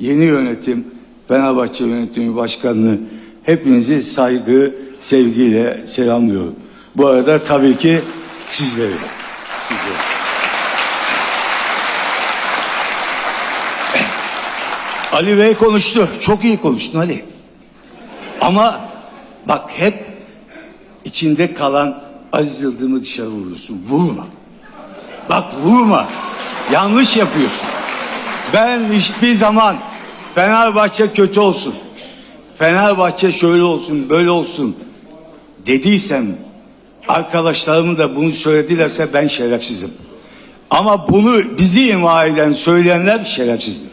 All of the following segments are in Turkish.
yeni yönetim, Fenerbahçe Yönetimi Başkanı'nı hepinizi saygı, sevgiyle selamlıyorum. Bu arada tabii ki sizleri. sizleri. Ali Bey konuştu. Çok iyi konuştun Ali. Ama bak hep içinde kalan Aziz Yıldırım'ı dışarı vuruyorsun. Vurma. Bak vurma. Yanlış yapıyorsun. Ben hiçbir zaman Fenerbahçe kötü olsun. Fenerbahçe şöyle olsun, böyle olsun dediysem arkadaşlarım da bunu söyledilerse ben şerefsizim. Ama bunu bizi ima eden, söyleyenler şerefsizdir.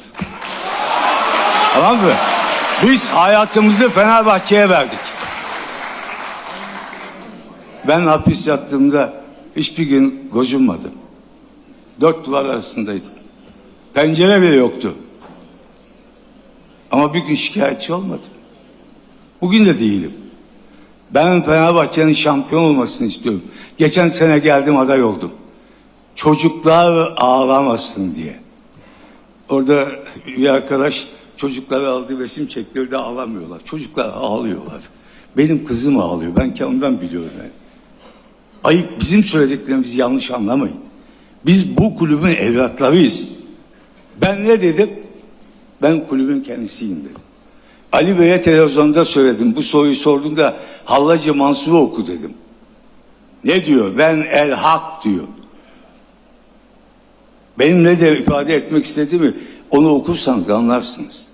Tamam mı? Biz hayatımızı Fenerbahçe'ye verdik. Ben hapis yattığımda hiçbir gün gocunmadım. Dört duvar arasındaydım. Pencere bile yoktu. Ama bir gün şikayetçi olmadım. Bugün de değilim. Ben Fenerbahçe'nin şampiyon olmasını istiyorum. Geçen sene geldim aday oldum. Çocuklar ağlamasın diye. Orada bir arkadaş çocukları aldı resim çektirdi ağlamıyorlar. Çocuklar ağlıyorlar. Benim kızım ağlıyor. Ben kendimden biliyorum yani. Ayıp bizim söylediklerimizi yanlış anlamayın. Biz bu kulübün evlatlarıyız. Ben ne dedim? Ben kulübün kendisiyim dedim. Ali Bey'e televizyonda söyledim. Bu soruyu sorduğumda Hallacı Mansur'u oku dedim. Ne diyor? Ben el hak diyor. Benim ne de ifade etmek istediğimi onu okursanız anlarsınız.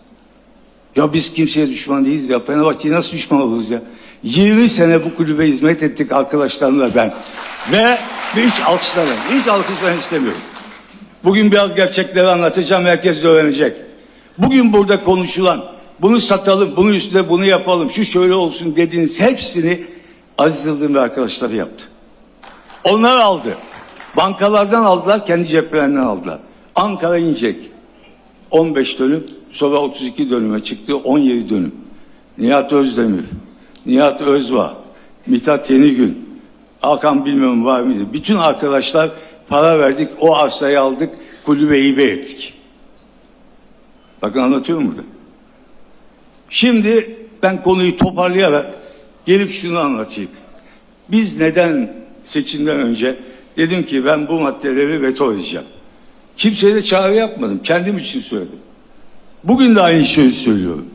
Ya biz kimseye düşman değiliz ya. Fenerbahçe'ye nasıl düşman oluruz ya? 20 sene bu kulübe hizmet ettik arkadaşlarımla ben. Ve hiç alkışlamam. Hiç alkışlamak istemiyorum. Bugün biraz gerçekleri anlatacağım. Herkes de öğrenecek. Bugün burada konuşulan bunu satalım, bunun üstüne bunu yapalım, şu şöyle olsun dediğiniz hepsini Aziz Yıldırım ve arkadaşları yaptı. Onlar aldı. Bankalardan aldılar, kendi ceplerinden aldılar. Ankara İncek 15 dönüm, sonra 32 dönüme çıktı, 17 dönüm. Nihat Özdemir, Nihat Özva, Mithat Yenigün, Hakan bilmiyorum var mıydı? Bütün arkadaşlar para verdik, o arsayı aldık, kulübe hibe ettik. Bakın anlatıyorum burada. Şimdi ben konuyu toparlayarak gelip şunu anlatayım. Biz neden seçimden önce dedim ki ben bu maddeleri veto edeceğim. Kimseye de çağrı yapmadım. Kendim için söyledim. Bugün de aynı şeyi söylüyorum.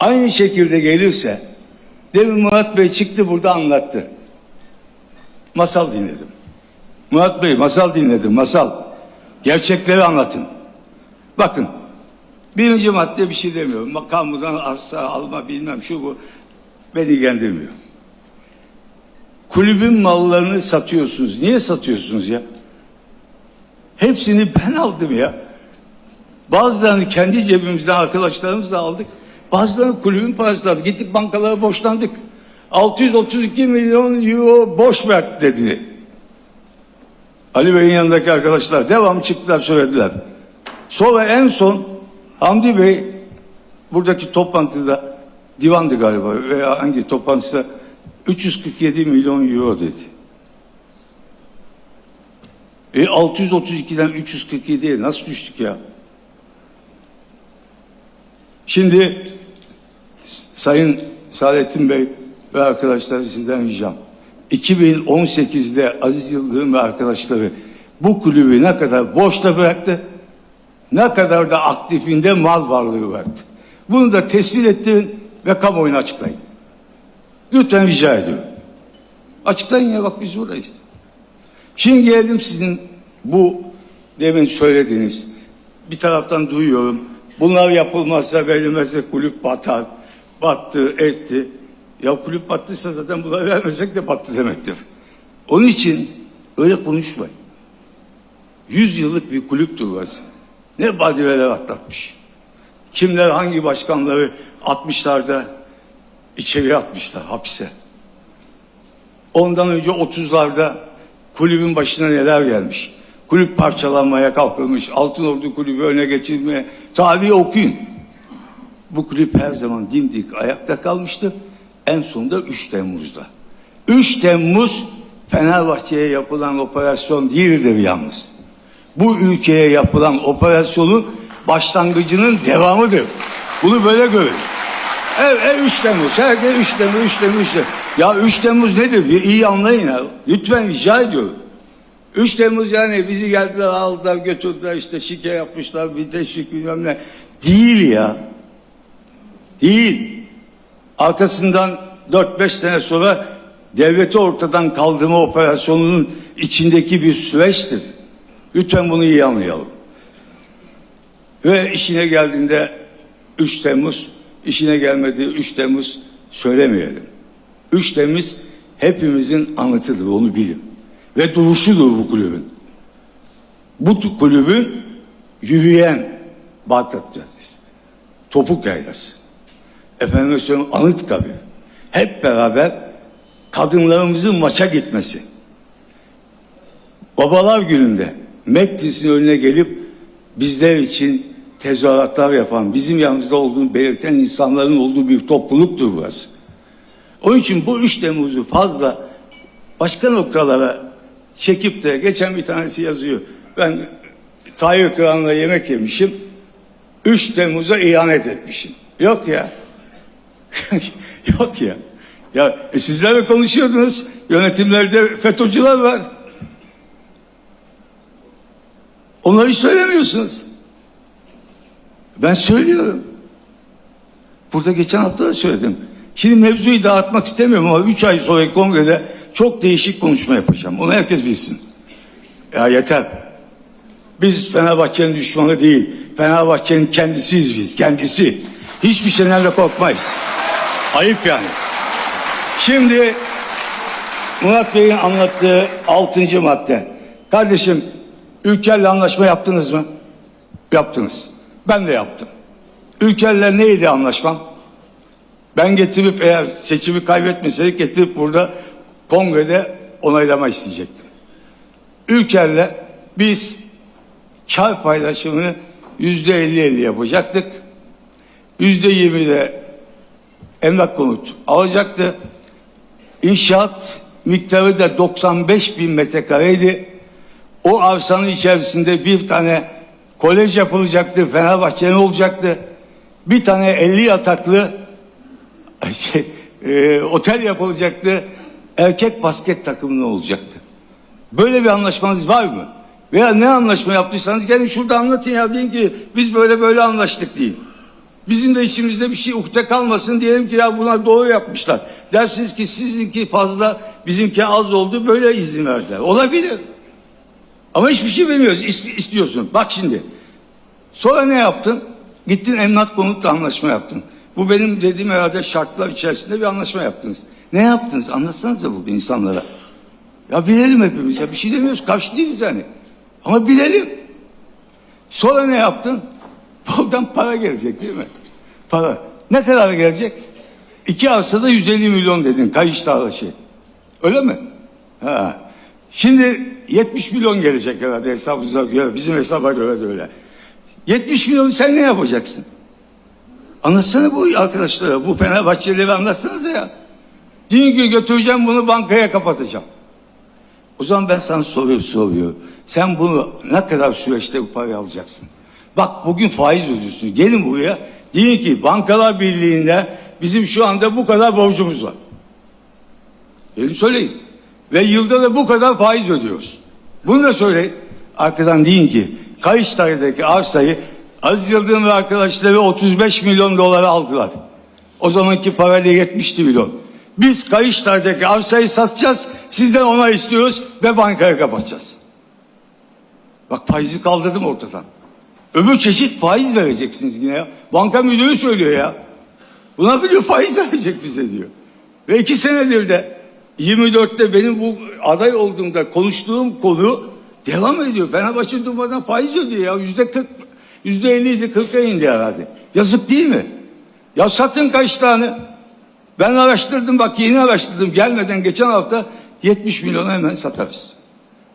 Aynı şekilde gelirse demin Murat Bey çıktı burada anlattı. Masal dinledim. Murat Bey masal dinledim masal. Gerçekleri anlatın. Bakın birinci madde bir şey demiyorum. Kamudan arsa alma bilmem şu bu beni ilgilendirmiyor. Kulübün mallarını satıyorsunuz. Niye satıyorsunuz ya? Hepsini ben aldım ya. Bazılarını kendi cebimizden arkadaşlarımızla aldık. Bazılarını kulübün parası aldık. Gittik bankalara borçlandık. 632 milyon euro borç ver dedi. Ali Bey'in yanındaki arkadaşlar devam çıktılar söylediler. Sonra en son Hamdi Bey buradaki toplantıda divandı galiba veya hangi toplantıda 347 milyon euro dedi. E 632'den 347'ye nasıl düştük ya? Şimdi Sayın Saadettin Bey ve arkadaşlar sizden ricam. 2018'de Aziz Yıldırım ve arkadaşları bu kulübü ne kadar boşta bıraktı, ne kadar da aktifinde mal varlığı verdi. Bunu da tespit ettirin ve kamuoyuna açıklayın. Lütfen rica ediyorum. Açıklayın ya bak biz buradayız. Şimdi geldim sizin bu demin söylediğiniz bir taraftan duyuyorum. Bunlar yapılmazsa verilmezse kulüp batar. Battı, etti. Ya kulüp battıysa zaten bunları vermesek de battı demektir. Onun için öyle konuşmayın. Yüz yıllık bir kulüptür burası. Ne badireler atlatmış. Kimler hangi başkanları 60'larda içeri atmışlar hapse. Ondan önce 30'larda kulübün başına neler gelmiş. Kulüp parçalanmaya kalkılmış. Altın Ordu kulübü öne geçirmeye. Tarihi okuyun. Bu kulüp her zaman dimdik ayakta kalmıştır. En sonunda 3 Temmuz'da. 3 Temmuz Fenerbahçe'ye yapılan operasyon değildir yalnız. Bu ülkeye yapılan operasyonu başlangıcının devamıdır. Bunu böyle görün. Evet, evet 3 Temmuz. Herkes 3 Temmuz, 3 Temmuz, 3 Temmuz. Ya 3 Temmuz nedir? Bir iyi anlayın ya. Lütfen rica ediyorum. 3 Temmuz yani bizi geldiler aldılar götürdüler işte şike yapmışlar bir teşvik bilmem ne. Değil ya. Değil. Arkasından 4-5 sene sonra devleti ortadan kaldırma operasyonunun içindeki bir süreçtir. Lütfen bunu iyi anlayalım. Ve işine geldiğinde 3 Temmuz, işine gelmediği 3 Temmuz söylemeyelim. 3 Temmuz hepimizin anıtıdır onu bilin. Ve duruşudur bu kulübün. Bu kulübün yürüyen Bağdat Caddesi, Topuk Yaylası, efendim söyleyeyim Anıtkabir. Hep beraber kadınlarımızın maça gitmesi. Babalar gününde Metlis'in önüne gelip bizler için tezahüratlar yapan, bizim yanımızda olduğunu belirten insanların olduğu bir topluluktur burası. Onun için bu 3 Temmuz'u fazla başka noktalara çekip de geçen bir tanesi yazıyor. Ben Tayyip Kıran'la yemek yemişim. 3 Temmuz'a ihanet etmişim. Yok ya. Yok ya. Ya e, sizlerle konuşuyordunuz. Yönetimlerde FETÖ'cüler var. Onları söylemiyorsunuz. Ben söylüyorum. Burada geçen hafta da söyledim. Şimdi mevzuyu dağıtmak istemiyorum ama 3 ay sonra kongrede çok değişik konuşma yapacağım. Onu herkes bilsin. Ya yeter. Biz Fenerbahçe'nin düşmanı değil. Fenerbahçe'nin kendisiyiz biz. Kendisi. Hiçbir şeyden de korkmayız. Ayıp yani. Şimdi Murat Bey'in anlattığı 6. madde. Kardeşim Ülker'le anlaşma yaptınız mı? Yaptınız. Ben de yaptım. Ülker'le neydi anlaşmam? Ben getirip eğer seçimi kaybetmeseydik getirip burada kongrede onaylama isteyecektim. Ülker'le biz kar paylaşımını yüzde elli elli yapacaktık. Yüzde yirmi de emlak konut alacaktı. İnşaat miktarı da 95 bin metrekareydi. O arsanın içerisinde bir tane kolej yapılacaktı, Fenerbahçe'nin olacaktı. Bir tane 50 yataklı şey, e, otel yapılacaktı. Erkek basket takımının olacaktı. Böyle bir anlaşmanız var mı? Veya ne anlaşma yaptıysanız gelin şurada anlatın ya. Deyin ki biz böyle böyle anlaştık deyin. Bizim de içimizde bir şey ukde kalmasın diyelim ki ya bunlar doğru yapmışlar. Dersiniz ki sizinki fazla bizimki az oldu böyle izin verdiler. Olabilir. Ama hiçbir şey bilmiyoruz. İst- istiyorsun. Bak şimdi. Sonra ne yaptın? Gittin emlak konutla anlaşma yaptın. Bu benim dediğim herhalde şartlar içerisinde bir anlaşma yaptınız. Ne yaptınız? Anlatsanıza bu insanlara. Ya bilelim hepimiz ya. Bir şey demiyoruz. Karşı değiliz yani. Ama bilelim. Sonra ne yaptın? Buradan para gelecek değil mi? Para. Ne kadar gelecek? İki arsada 150 milyon dedin kayış şey. Öyle mi? Ha. Şimdi 70 milyon gelecek herhalde hesabımıza göre. Bizim hesaba göre de öyle. 70 milyonu sen ne yapacaksın? Anlatsana bu arkadaşlara. Bu Fenerbahçelileri anlatsanıza ya. Deyin ki götüreceğim bunu bankaya kapatacağım. O zaman ben sana soruyor soruyorum. Sen bunu ne kadar süreçte bu parayı alacaksın? Bak bugün faiz ödüyorsun. Gelin buraya. Deyin ki Bankalar Birliği'nde bizim şu anda bu kadar borcumuz var. Gelin söyleyin. Ve yılda da bu kadar faiz ödüyoruz. Bunu da söyleyin. Arkadan deyin ki Kayışlar'daki arsayı Aziz Yıldırım ve arkadaşları 35 milyon dolara aldılar. O zamanki parayla 70 milyon. Biz Kayışlar'daki arsayı satacağız, sizden ona istiyoruz ve bankaya kapatacağız. Bak faizi kaldırdım ortadan. Öbür çeşit faiz vereceksiniz yine ya. Banka müdürü söylüyor ya. Buna biliyor faiz verecek bize diyor. Ve iki senedir de 24'te benim bu aday olduğumda konuştuğum konu devam ediyor. Fenerbahçe durmadan faiz ödüyor ya. Yüzde 40, yüzde 50 idi 40'a indi herhalde. Yazık değil mi? Ya satın kaç tane? Ben araştırdım bak yeni araştırdım. Gelmeden geçen hafta 70 milyona hemen satarız.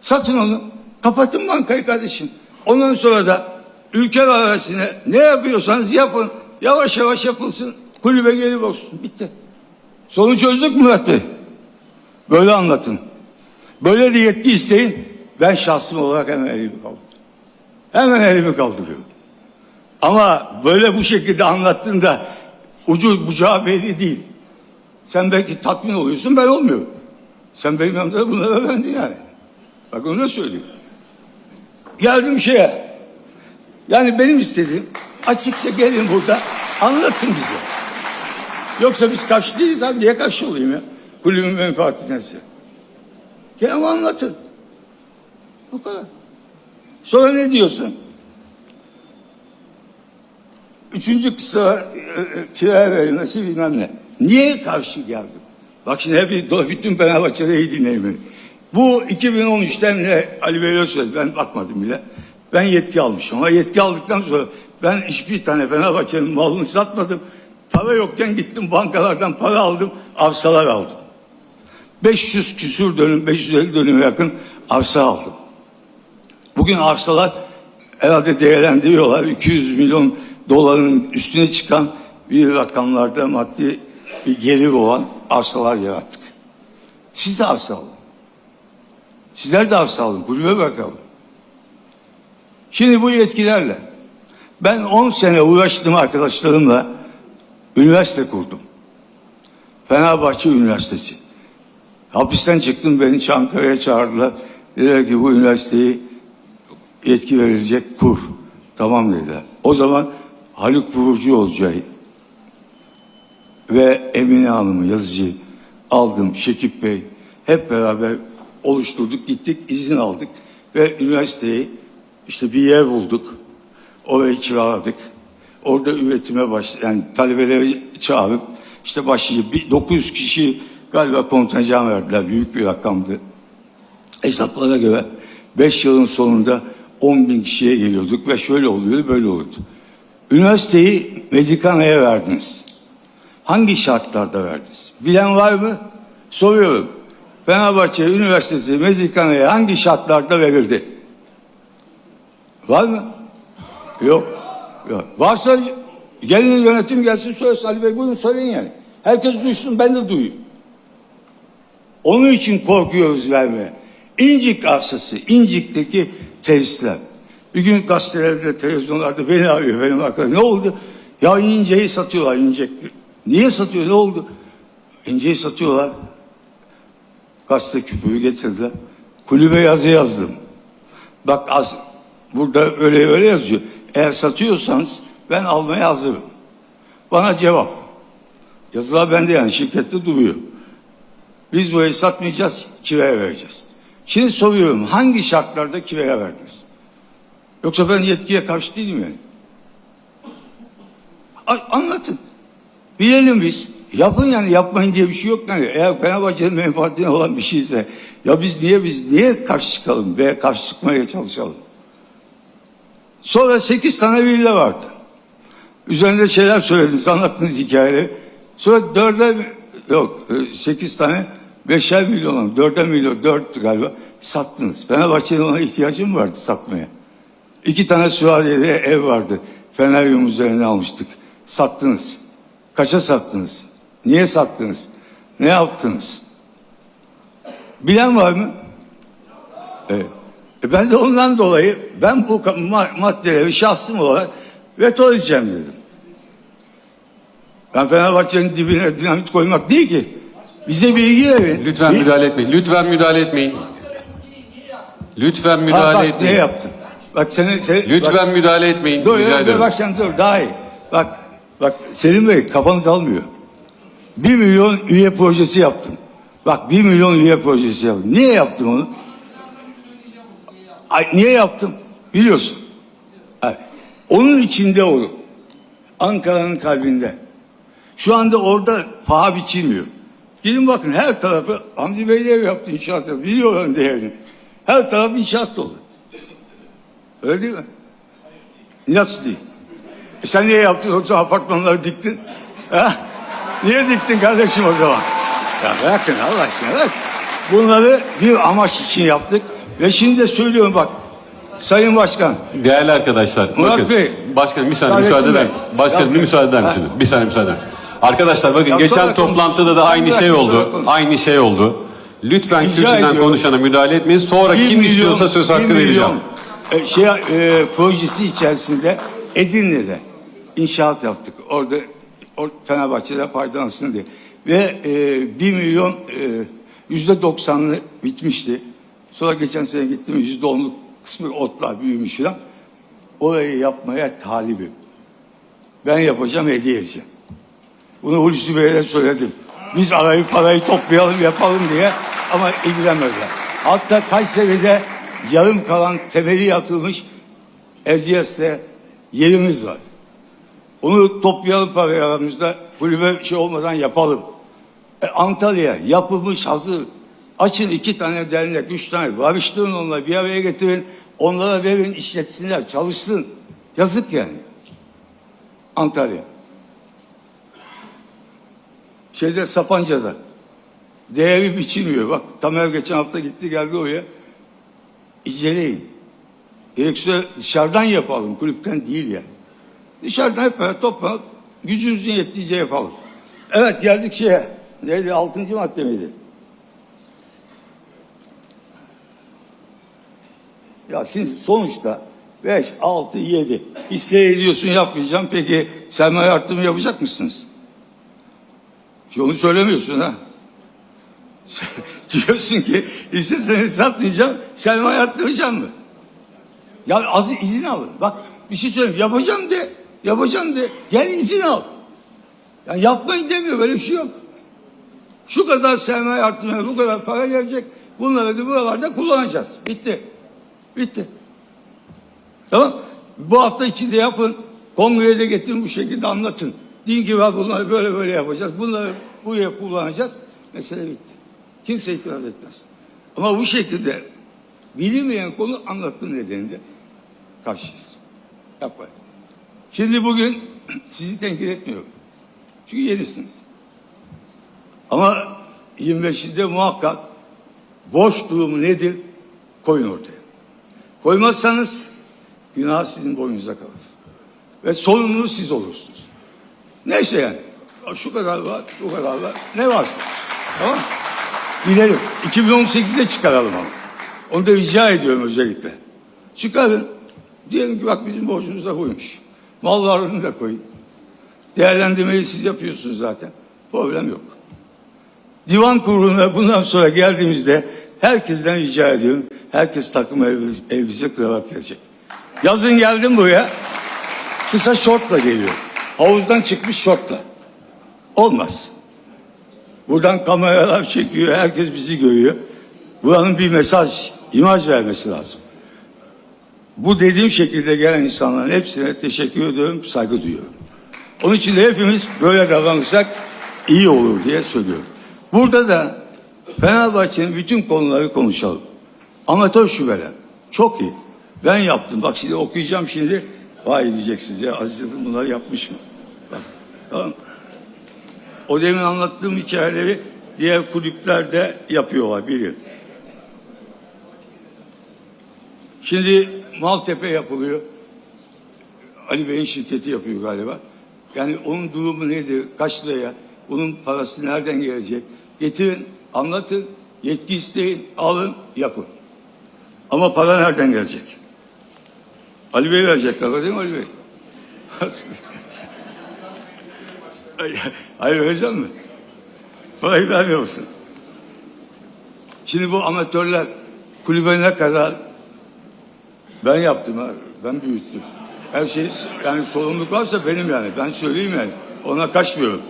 Satın onu. Kapatın bankayı kardeşim. Ondan sonra da ülke arasına ne yapıyorsanız yapın. Yavaş yavaş yapılsın. Kulübe gelip olsun. Bitti. Sorunu çözdük Murat Bey? Böyle anlatın. Böyle de yetki isteyin. Ben şahsım olarak hemen elimi kaldırıyorum. Hemen elimi kaldırıyorum. Ama böyle bu şekilde anlattığında ucu bucağı belli değil. Sen belki tatmin oluyorsun ben olmuyorum. Sen benim yanımda bunları öğrendin yani. Bak onu da söyleyeyim. Geldim şeye. Yani benim istediğim açıkça gelin burada anlatın bize. Yoksa biz karşı değiliz abi. Niye karşı olayım ya? Kulübün menfaati neyse. Gel anlatın. Bu kadar. Sonra ne diyorsun? Üçüncü kısa e, e, kiraya verilmesi bilmem ne. Niye karşı geldim? Bak şimdi hep bütün Fenerbahçe'de iyi dinleyin beni. Bu 2013'ten de Ali Bey'le söyledi. Ben bakmadım bile. Ben yetki almışım ama yetki aldıktan sonra ben hiçbir tane Fenerbahçe'nin malını satmadım. Para yokken gittim bankalardan para aldım, arsalar aldım. 500 küsür dönüm, 550 dönüme yakın arsa aldım. Bugün arsalar herhalde değerlendiriyorlar. 200 milyon doların üstüne çıkan bir rakamlarda maddi bir gelir olan arsalar yarattık. Siz de arsa alın. Sizler de arsa alın. Kulübe bakalım. Şimdi bu yetkilerle ben 10 sene uğraştım arkadaşlarımla üniversite kurdum. Fenerbahçe Üniversitesi. Hapisten çıktım beni Çankaya'ya çağırdılar. Dediler ki bu üniversiteyi yetki verilecek kur. Tamam dediler. O zaman Haluk Vurucu olacağı ve Emine Hanım'ı yazıcı aldım. Şekip Bey hep beraber oluşturduk gittik izin aldık ve üniversiteyi işte bir yer bulduk. Orayı kiraladık. Orada üretime baş yani talebeleri çağırıp işte başlayıcı bir 900 kişi galiba kontenjan verdiler. Büyük bir rakamdı. Hesaplara göre 5 yılın sonunda 10 bin kişiye geliyorduk ve şöyle oluyordu böyle olurdu. Üniversiteyi Medikana'ya verdiniz. Hangi şartlarda verdiniz? Bilen var mı? Soruyorum. Fenerbahçe Üniversitesi Medikana'ya hangi şartlarda verildi? Var mı? Yok. Yok. Varsa gelin yönetim gelsin söylesin Ali Bey buyurun söyleyin yani. Herkes duysun ben de duyayım. Onun için korkuyoruz vermeye. İncik arsası, İncik'teki tesisler. Bir gün gazetelerde, televizyonlarda beni arıyor benim arkadaşım. Ne oldu? Ya İnce'yi satıyorlar İnce. Niye satıyor? Ne oldu? İnce'yi satıyorlar. Gazete küpürü getirdiler. Kulübe yazı yazdım. Bak az, burada öyle öyle yazıyor. Eğer satıyorsanız ben almaya hazırım. Bana cevap. Yazılar bende yani şirkette duruyor. Biz burayı satmayacağız, kiraya vereceğiz. Şimdi soruyorum hangi şartlarda kiraya verdiniz? Yoksa ben yetkiye karşı değilim yani. A- anlatın. Bilelim biz. Yapın yani yapmayın diye bir şey yok yani. Eğer Fenerbahçe'nin menfaatine olan bir şeyse ya biz niye biz niye karşı çıkalım veya karşı çıkmaya çalışalım? Sonra sekiz tane villa vardı. Üzerinde şeyler söylediniz, anlattınız hikayeleri. Sonra dörde yok e, sekiz tane beşer milyon, dörde milyon, dört galiba sattınız. Fenerbahçe'nin ona ihtiyacı mı vardı satmaya? İki tane Süvariye'de ev vardı. Feneryum üzerine almıştık. Sattınız. Kaça sattınız? Niye sattınız? Ne yaptınız? Bilen var mı? Evet. E ben de ondan dolayı ben bu ma- maddeleri şahsım olarak veto edeceğim dedim. Ben Fenerbahçe'nin dibine dinamit koymak değil ki. Bize bilgi verin. Lütfen Bir- müdahale etmeyin. Lütfen müdahale etmeyin. Lütfen Ha, müdahale bak, ne etmeyin. yaptın? Bak seni, seni Lütfen bak, müdahale etmeyin. dur, Rica dur, bak sen dur daha iyi. Bak bak Selim Bey kafanız almıyor. Bir milyon üye projesi yaptım. Bak bir milyon üye projesi yaptım. Niye yaptım onu? Niye yaptım? Biliyorsun. Onun içinde o. Ankara'nın kalbinde. Şu anda orada paha biçilmiyor. Gidin bakın her tarafı Hamdi Bey de ev yaptı inşaat yaptı. Biliyorlar değerini. Her taraf inşaat dolu. Öyle değil mi? Nasıl değil? E sen niye yaptın zaman apartmanları diktin? Ha? Niye diktin kardeşim o zaman? Ya bırakın Allah aşkına bırak. Bunları bir amaç için yaptık. Ve şimdi de söylüyorum bak. Sayın Başkan. Değerli arkadaşlar. Murat bakın, Bey. Başkanım bir saniye müsaade eder Bey. Başkanım bir müsaade eder misiniz? Bir saniye müsaade Arkadaşlar bakın Yapsana geçen toplantıda da aynı şey oldu. Aynı şey oldu. Lütfen kürsüden konuşana müdahale etmeyin. Sonra kim milyon- istiyorsa söz hakkı milyon, vereceğim. e, şey e, projesi içerisinde Edirne'de inşaat yaptık. Orada or, Fenerbahçe'de faydalansın diye. Ve e, 1 milyon e, yüzde doksanlı bitmişti. Sonra geçen sene gittim yüzde onluk kısmı otlar büyümüş falan. Orayı yapmaya talibim. Ben yapacağım hediye edeceğim. Bunu Hulusi Bey'e söyledim. Biz arayı parayı toplayalım yapalım diye ama ilgilenmediler. Hatta Kayseri'de yarım kalan temeli yatılmış Erciyes'te yerimiz var. Onu toplayalım parayı aramızda kulübe şey olmadan yapalım. E, Antalya yapılmış hazır. Açın iki tane dernek, üç tane. Barıştırın onları bir araya getirin. Onlara verin işletsinler, çalışsın. Yazık yani. Antalya. Şeyde Sapanca'da. Değeri biçilmiyor. Bak Tamer geçen hafta gitti geldi oraya. İceleyin. Gerekirse dışarıdan yapalım. Kulüpten değil yani. Dışarıdan hep toplanıp gücümüzün yettiğince yapalım. Evet geldik şeye. Neydi? Altıncı madde miydi? Ya şimdi sonuçta 5, 6, 7 hisse ediyorsun yapmayacağım. Peki sermaye artırımı yapacak mısınız? Onu söylemiyorsun ha. Diyorsun ki hisse senedi satmayacağım, sermaye arttıracağım mı? Ya az izin alın. Bak bir şey söyleyeyim. Yapacağım de. Yapacağım de. Gel izin al. Yani yapmayın demiyor. Böyle bir şey yok. Şu kadar sermaye arttırmaya bu kadar para gelecek. Bunları da buralarda kullanacağız. Bitti. Bitti. Tamam. Bu hafta içinde yapın. Kongreye de getirin bu şekilde anlatın. Deyin ki bunları böyle böyle yapacağız. Bunları buraya kullanacağız. Mesele bitti. Kimse itiraz etmez. Ama bu şekilde bilinmeyen konu anlattığın nedeniyle karşıyız. Yapmayın. Şimdi bugün sizi tenkit etmiyorum. Çünkü yenisiniz. Ama 25'inde muhakkak boş durumu nedir? Koyun ortaya. Koymazsanız günah sizin boynunuza kalır. Ve sorumlu siz olursunuz. Neyse yani. Şu kadar var, bu kadar var. Ne varsa. Tamam mı? Bilelim. 2018'de çıkaralım ama. Onu da rica ediyorum özellikle. Çıkarın. Diyelim ki bak bizim borcumuz da buymuş. Mal varlığını da koyun. Değerlendirmeyi siz yapıyorsunuz zaten. Problem yok. Divan kuruluna bundan sonra geldiğimizde herkesten rica ediyorum. Herkes takım elbise, kravat gelecek. Yazın geldim buraya. Kısa şortla geliyor. Havuzdan çıkmış şortla. Olmaz. Buradan kameralar çekiyor. Herkes bizi görüyor. Buranın bir mesaj, imaj vermesi lazım. Bu dediğim şekilde gelen insanların hepsine teşekkür ediyorum, saygı duyuyorum. Onun için de hepimiz böyle davranırsak iyi olur diye söylüyorum. Burada da Fenerbahçe'nin bütün konuları konuşalım. Amatör şubeler. Çok iyi. Ben yaptım. Bak şimdi okuyacağım şimdi. Vay diyeceksiniz ya Aziz Yıldırım bunları yapmış mı? Bak, tamam. O demin anlattığım hikayeleri diğer kulüpler de yapıyorlar biliyorum. Şimdi Maltepe yapılıyor. Ali Bey'in şirketi yapıyor galiba. Yani onun durumu nedir? Kaç liraya? Bunun parası nereden gelecek? Getirin, anlatın, yetki isteyin, alın, yapın. Ama para nereden gelecek? Ali Bey verecek galiba değil mi Ali Bey? Ay, Hayır vereceğim mi? Parayı vermiyor musun? Şimdi bu amatörler kulübe ne kadar ben yaptım ha. Ben büyüttüm. Her şey yani sorumluluk varsa benim yani. Ben söyleyeyim yani. Ona kaçmıyorum.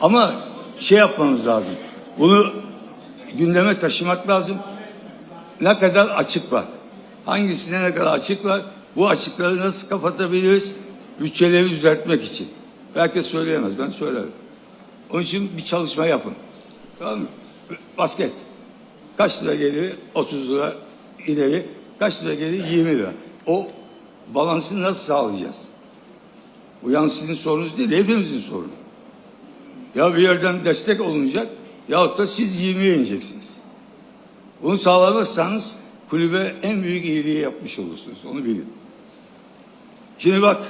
Ama şey yapmamız lazım. Bunu gündeme taşımak lazım. Ne kadar açık var? Hangisine ne kadar açık var? Bu açıkları nasıl kapatabiliriz? Bütçeleri düzeltmek için. Herkes söyleyemez. Ben söylerim. Onun için bir çalışma yapın. Tamam mı? Basket. Kaç lira geliyor? 30 lira ileri. Kaç lira geliyor? 20 lira. O balansını nasıl sağlayacağız? Bu yalnız sizin sorunuz değil, hepimizin sorunu. Ya bir yerden destek olunacak yahut da siz 20'ye ineceksiniz. Bunu sağlamazsanız kulübe en büyük iyiliği yapmış olursunuz. Onu bilin. Şimdi bak.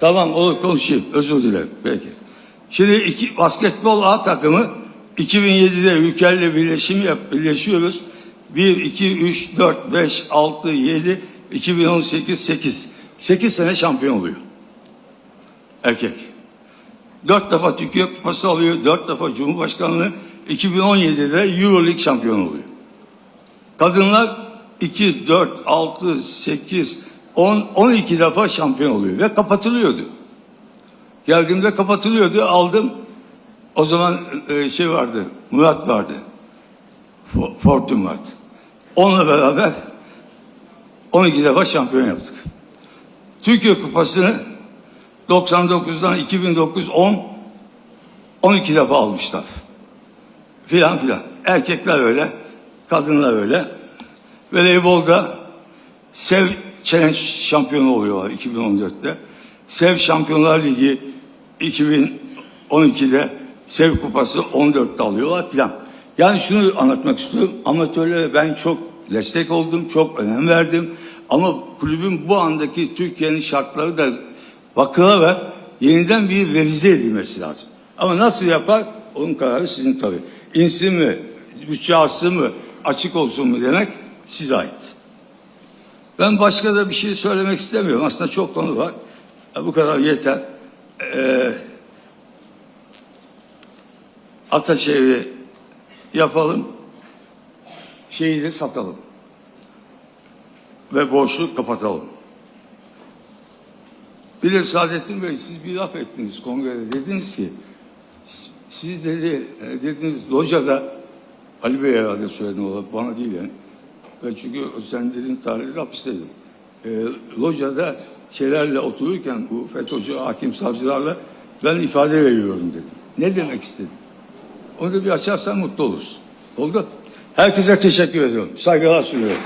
Tamam olur konuşayım. Özür dilerim. Peki. Şimdi iki, basketbol A takımı 2007'de ülkelerle birleşim yap, birleşiyoruz. 1, 2, 3, 4, 5, 6, 7 2018 8. 8 sene şampiyon oluyor. Erkek. 4 defa Türkiye Kupası alıyor. 4 defa Cumhurbaşkanlığı. 2017'de Euroleague şampiyon oluyor. Kadınlar 2, 4, 6, 8, 10, 12 defa şampiyon oluyor ve kapatılıyordu. Geldiğimde kapatılıyordu. Aldım. O zaman e, şey vardı. Murat vardı. Fo- Fortun vardı. Onunla beraber 12 defa şampiyon yaptık. Türkiye Kupası'nı 99'dan 2009 10 12 defa almışlar. Filan filan. Erkekler öyle, kadınlar öyle. Voleybolda Sev Challenge şampiyonu oluyorlar 2014'te. Sev Şampiyonlar Ligi 2012'de Sev Kupası 14'te alıyorlar filan. Yani şunu anlatmak istiyorum. Amatörlere ben çok destek oldum, çok önem verdim. Ama kulübün bu andaki Türkiye'nin şartları da bakılarak yeniden bir revize edilmesi lazım. Ama nasıl yapar? Onun kararı sizin tabii. İnsin mi, bütçe artsın mı, açık olsun mu demek size ait. Ben başka da bir şey söylemek istemiyorum. Aslında çok konu var. Bu kadar yeter. Ee, Ataşehir'i yapalım. Şeyi de satalım. Ve borçlu kapatalım. De Saadettin Bey siz bir laf ettiniz kongrede. Dediniz ki siz dedi e, dediniz locada Ali Bey herhalde söyledi o bana değil yani. Ve çünkü sen dedin tarihli hapisteydin. E, locada şeylerle otururken bu FETÖ'cü hakim savcılarla ben ifade veriyorum dedim. Ne demek istedim? Onu da bir açarsan mutlu oluruz. Oldu. Herkese teşekkür ediyorum. Saygılar sunuyorum.